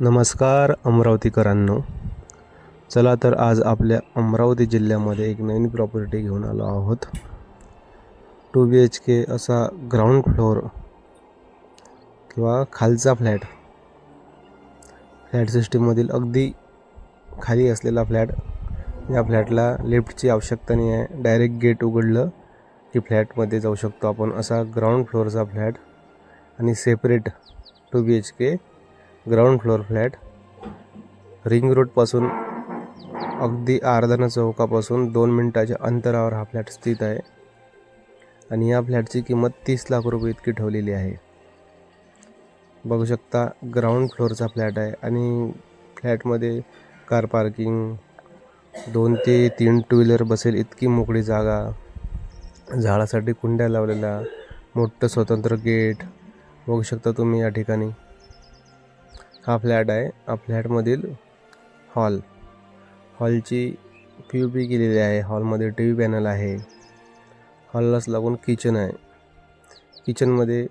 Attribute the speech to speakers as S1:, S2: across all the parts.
S1: नमस्कार अमरावतीकरांनो. चला तर आज आपल्या अमरावती जिल्ह्यामध्ये एक नवीन प्रॉपर्टी घेऊन आलो आहोत. टू बी एच के असा ग्राउंड फ्लोअर किंवा खालचा फ्लॅट फ्लॅट सिस्टीममधील अगदी खाली असलेला फ्लॅट या फ्लॅटला लिफ्टची आवश्यकता नाही आहे. डायरेक्ट गेट उघडलं की फ्लॅटमध्ये जाऊ शकतो आपण. असा ग्राउंड फ्लोअरचा फ्लॅट आणि separate two B H K ground floor flat. Ring रोडपासून अगदी आराधना चौकापासून दोन मिनटाच्या अंतरावर हा फ्लॅट स्थित आहे. आणि या फ्लॅटची किंमत तीस लाख रुपये इतकी ठेवलेली आहे. बघू शकता ग्राउंड फ्लोअरचा फ्लॅट आहे आणि फ्लॅटमध्ये कार पार्किंग दोन ते तीन टू व्हीलर बसेल इतकी मोकळी जागा झाडासाठी कुंड्या लावलेल्या मोठं स्वतंत्र गेट. बघू शकता तुम्ही या ठिकाणी. हा फ्लॅट आहे. हा फ्लॅटमधील हॉल. हॉलची पी यू पी केलेली आहे. हॉलमध्ये टी व्ही पॅनल आहे. हॉललाच लागून किचन आहे. किचनमध्ये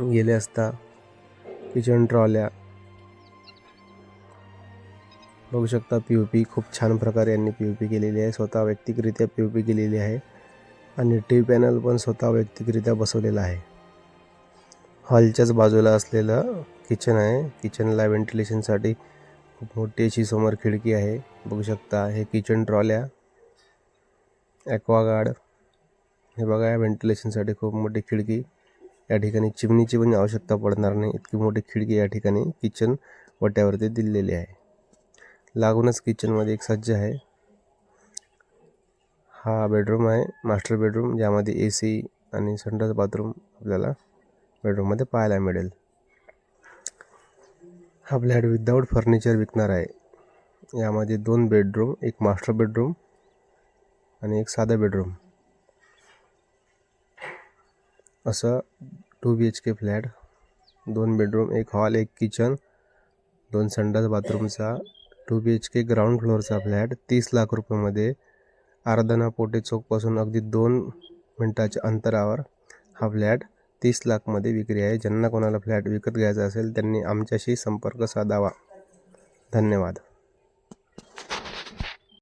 S1: गेले असता किचन ट्रॉल्या. बघू शकता पी यू पी. खूप छान प्रकारे यांनी पी यू पी केलेली आहे. स्वतः वैयक्तिकरित्या पी यू पी केलेली आहे. आणि टी व्ही पॅनल पण स्वतः वैयक्तिकरित्या बसवलेला आहे. हॉलच्याच बाजूला असलेलं किचन आहे. किचनला व्हेंटिलेशनसाठी खूप मोठी अशी समोर खिडकी आहे. बघू शकता हे किचन ट्रॉल्या ॲक्वागार्ड हे बघा या व्हेंटिलेशनसाठी खूप मोठी खिडकी. या ठिकाणी चिमणीची पण आवश्यकता पडणार नाही. इतकी मोठी खिडकी या ठिकाणी किचन वट्यावरती दिलेली आहे. लागूनच किचनमध्ये एक सज्ज आहे. हा बेडरूम आहे. मास्टर बेडरूम ज्यामध्ये ए सी आणि संडास बाथरूम आपल्याला बेडरूममध्ये पाहायला मिळेल. हा फ्लॅट विदाऊट फर्निचर विकणार आहे. यामध्ये दोन बेडरूम एक मास्टर बेडरूम आणि एक साधा बेडरूम असं two B H K flat दोन बेडरूम एक हॉल एक किचन दोन संडास बाथरूमचा two B H K ground फ्लोअरचा flat तीस लाख रुपयामध्ये आराधना पोटे चौकपासून अगदी दोन मिनटाच्या अंतरावर हा फ्लॅट तीस लाखमध्ये विक्री आहे. ज्यांना कोणाला फ्लॅट विकत घ्यायचा असेल त्यांनी आमच्याशी संपर्क साधावा. धन्यवाद.